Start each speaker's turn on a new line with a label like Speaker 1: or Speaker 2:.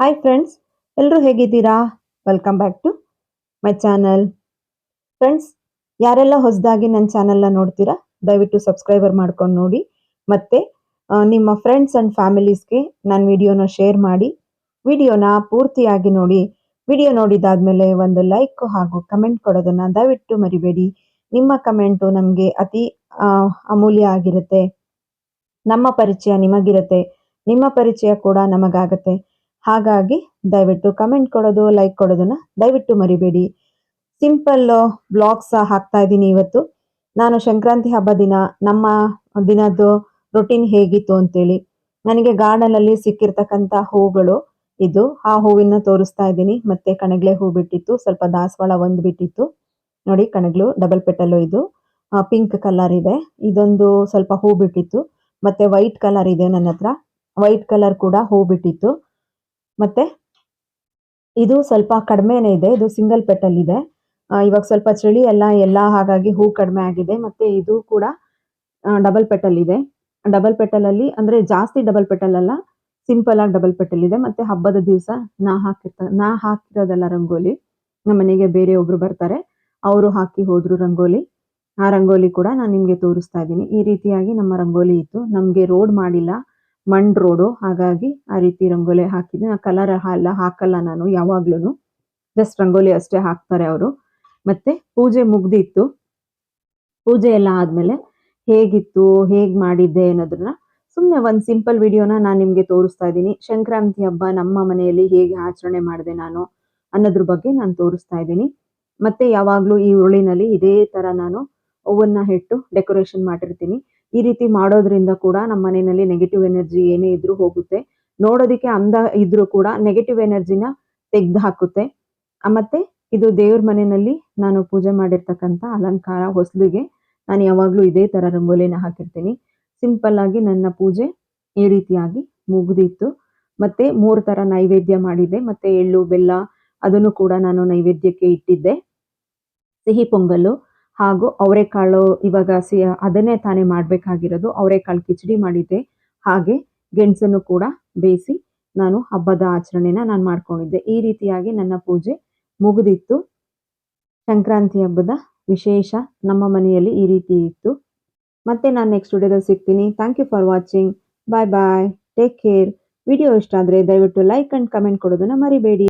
Speaker 1: Hi friends ಎಲ್ಲರೂ ಹೇಗಿದ್ದೀರಾ? Welcome back to my channel friends ಯಾರೆಲ್ಲ ಹೊಸದಾಗಿ ನನ್ನ ಚಾನಲ್ನ ನೋಡ್ತೀರಾ, ದಯವಿಟ್ಟು ಸಬ್ಸ್ಕ್ರೈಬರ್ ಮಾಡ್ಕೊಂಡು ನೋಡಿ. ಮತ್ತೆ ನಿಮ್ಮ ಫ್ರೆಂಡ್ಸ್ ಆ್ಯಂಡ್ ಫ್ಯಾಮಿಲೀಸ್ಗೆ ನನ್ನ ವಿಡಿಯೋನ ಶೇರ್ ಮಾಡಿ. ವಿಡಿಯೋನ ಪೂರ್ತಿಯಾಗಿ ನೋಡಿ. ವಿಡಿಯೋ ನೋಡಿದಾದ್ಮೇಲೆ ಒಂದು ಲೈಕ್ ಹಾಗೂ ಕಮೆಂಟ್ ಕೊಡೋದನ್ನ ದಯವಿಟ್ಟು ಮರಿಬೇಡಿ. ನಿಮ್ಮ ಕಮೆಂಟು ನಮಗೆ ಅತಿ ಅಮೂಲ್ಯ ಆಗಿರುತ್ತೆ. ನಮ್ಮ ಪರಿಚಯ ನಿಮಗಿರುತ್ತೆ. ನಿಮ್ಮ ಪರಿಚಯ ಕೂಡ ನಮಗಾಗತ್ತೆ. ಹಾಗಾಗಿ ದಯವಿಟ್ಟು ಕಮೆಂಟ್ ಕೊಡೋದು ಲೈಕ್ ಕೊಡೋದನ್ನ ದಯವಿಟ್ಟು ಮರಿಬೇಡಿ. ಸಿಂಪಲ್ ಬ್ಲಾಗ್ಸ್ ಹಾಕ್ತಾ ಇದ್ದೀನಿ ಇವತ್ತು. ನಾನು ಸಂಕ್ರಾಂತಿ ಹಬ್ಬ ದಿನ, ನಮ್ಮ ದಿನದ್ದು ರೊಟೀನ್ ಹೇಗಿತ್ತು ಅಂತೇಳಿ. ನನಗೆ ಗಾರ್ಡನ್ ಅಲ್ಲಿ ಸಿಕ್ಕಿರ್ತಕ್ಕಂಥ ಹೂಗಳು ಇದು, ಆ ಹೂವಿನ ತೋರಿಸ್ತಾ ಇದ್ದೀನಿ. ಮತ್ತೆ ಕಣಗ್ಲೆ ಹೂ ಬಿಟ್ಟಿತ್ತು, ಸ್ವಲ್ಪ ದಾಸವಾಳ ಒಂದು ಬಿಟ್ಟಿತ್ತು. ನೋಡಿ ಕಣಗ್ಲು ಡಬಲ್ ಪೆಟಲ್ಲು ಇದು. ಪಿಂಕ್ ಕಲರ್ ಇದೆ. ಇದೊಂದು ಸ್ವಲ್ಪ ಹೂ ಬಿಟ್ಟಿತ್ತು. ಮತ್ತೆ ವೈಟ್ ಕಲರ್ ಇದೆ ನನ್ನ ಹತ್ರ. ವೈಟ್ ಕಲರ್ ಕೂಡ ಹೂ ಬಿಟ್ಟಿತ್ತು. ಮತ್ತೆ ಇದು ಸ್ವಲ್ಪ ಕಡಿಮೆನೇ ಇದೆ, ಇದು ಸಿಂಗಲ್ ಪೆಟಲ್ ಇದೆ ಇವಾಗ ಸ್ವಲ್ಪ ಚಳಿ ಎಲ್ಲ ಎಲ್ಲ ಹಾಗಾಗಿ ಹೂ ಕಡಿಮೆ ಆಗಿದೆ. ಮತ್ತೆ ಇದು ಕೂಡ ಡಬಲ್ ಪೆಟಲ್ ಇದೆ ಡಬಲ್ ಪೆಟಲ್ ಅಲ್ಲಿ ಅಂದ್ರೆ ಜಾಸ್ತಿ ಡಬಲ್ ಪೆಟಲ್ ಅಲ್ಲ ಸಿಂಪಲ್ ಆಗಿ ಡಬಲ್ ಪೆಟಲ್ ಇದೆ ಮತ್ತೆ ಹಬ್ಬದ ದಿವಸ ನಾ ಹಾಕಿರ್ತ, ನಾ ಹಾಕಿರೋದಲ್ಲ ರಂಗೋಲಿ, ನಮ್ಮ ಮನೆಗೆ ಬೇರೆ ಒಬ್ರು ಬರ್ತಾರೆ. ಅವರು ಹಾಕಿ ಹೋದ್ರು ರಂಗೋಲಿ. ಆ ರಂಗೋಲಿ ಕೂಡ ನಾನು ನಿಮ್ಗೆ ತೋರಿಸ್ತಾ ಇದ್ದೀನಿ. ಈ ರೀತಿಯಾಗಿ ನಮ್ಮ ರಂಗೋಲಿ ಇತ್ತು. ನಮ್ಗೆ ರೋಡ್ ಮಾಡಿಲ್ಲ. ಮಣ್ ರೋಡು. ಹಾಗಾಗಿ ಆ ರೀತಿ ರಂಗೋಲಿ ಹಾಕಿದ್ದೆ. ಆ ಕಲರ್ ಎಲ್ಲ ಹಾಕಲ್ಲ ನಾನು ಯಾವಾಗ್ಲೂ ಜಸ್ಟ್ ರಂಗೋಲಿ ಅಷ್ಟೇ ಹಾಕ್ತಾರೆ ಅವರು. ಮತ್ತೆ ಪೂಜೆ ಮುಗ್ದಿತ್ತು. ಪೂಜೆ ಎಲ್ಲ ಆದ್ಮೇಲೆ ಹೇಗಿತ್ತು, ಹೇಗ್ ಮಾಡಿದ್ದೆ ಅನ್ನೋದನ್ನ ಸುಮ್ಮನೆ ಒಂದು ಸಿಂಪಲ್ ವಿಡಿಯೋನ ನಾನು ನಿಮ್ಗೆ ತೋರಿಸ್ತಾ ಇದ್ದೀನಿ. ಸಂಕ್ರಾಂತಿ ಹಬ್ಬ ನಮ್ಮ ಮನೆಯಲ್ಲಿ ಹೇಗೆ ಆಚರಣೆ ಮಾಡಿದೆ ನಾನು ಅನ್ನೋದ್ರ ಬಗ್ಗೆ ನಾನು ತೋರಿಸ್ತಾ ಇದ್ದೀನಿ. ಮತ್ತೆ ಯಾವಾಗ್ಲೂ ಈ ಉರುಳಿನಲ್ಲಿ ಇದೇ ತರ ನಾನು ಹೂವನ್ನ ಇಟ್ಟು ಡೆಕೋರೇಷನ್ ಮಾಡಿರ್ತೀನಿ. ಈ ರೀತಿ ಮಾಡೋದ್ರಿಂದ ಕೂಡ ನಮ್ಮ ಮನೆಯಲ್ಲಿ ನೆಗೆಟಿವ್ ಎನರ್ಜಿ ಏನೇ ಇದ್ರೂ ಹೋಗುತ್ತೆ. ನೋಡೋದಕ್ಕೆ ಅಂದ ಇದ್ರೂ ಕೂಡ ನೆಗೆಟಿವ್ ಎನರ್ಜಿನ ತೆಗ್ದು ಹಾಕುತ್ತೆ. ಮತ್ತೆ ಇದು ದೇವ್ರ ಮನೆಯಲ್ಲಿ ನಾನು ಪೂಜೆ ಮಾಡಿರ್ತಕ್ಕಂಥ ಅಲಂಕಾರ, ಹೊಸಲಿಗೆ ನಾನು ಯಾವಾಗ್ಲೂ ಇದೇ ತರ ರಂಗೋಲಿನ ಹಾಕಿರ್ತೀನಿ. ಸಿಂಪಲ್ ಆಗಿ ನನ್ನ ಪೂಜೆ ಈ ರೀತಿಯಾಗಿ ಮುಗಿದಿತ್ತು. ಮತ್ತೆ ಮೂರು ತರ ನೈವೇದ್ಯ ಮಾಡಿದ್ದೆ. ಮತ್ತೆ ಎಳ್ಳು, ಬೆಲ್ಲ ಅದನ್ನು ಕೂಡ ನಾನು ನೈವೇದ್ಯಕ್ಕೆ ಇಟ್ಟಿದ್ದೆ. ಸಿಹಿ ಪೊಂಗಲ್ಲು ಹಾಗೂ ಅವರೆಕಾಳು ಇವಾಗ ಸಿ, ಅದನ್ನೇ ತಾನೇ ಮಾಡಬೇಕಾಗಿರೋದು. ಅವರೆಕಾಳು ಕಿಚಡಿ ಮಾಡಿದ್ದೆ. ಹಾಗೆ ಗೆಣಸನ್ನು ಕೂಡ ಬೇಯಿಸಿ ನಾನು ಹಬ್ಬದ ಆಚರಣೆನ ನಾನು ಮಾಡ್ಕೊಂಡಿದ್ದೆ. ಈ ರೀತಿಯಾಗಿ ನನ್ನ ಪೂಜೆ ಮುಗಿದಿತ್ತು. ಸಂಕ್ರಾಂತಿ ಹಬ್ಬದ ವಿಶೇಷ ನಮ್ಮ ಮನೆಯಲ್ಲಿ ಈ ರೀತಿ ಇತ್ತು. ಮತ್ತೆ ನಾನು ನೆಕ್ಸ್ಟ್ ವಿಡಿಯೋದಲ್ಲಿ ಸಿಗ್ತೀನಿ. Thank you for watching bye bye take care video ಇಷ್ಟ ಆದರೆ ದಯವಿಟ್ಟು ಲೈಕ್ ಅಂಡ್ ಕಮೆಂಟ್ ಕೊಡೋದನ್ನು ಮರಿಬೇಡಿ.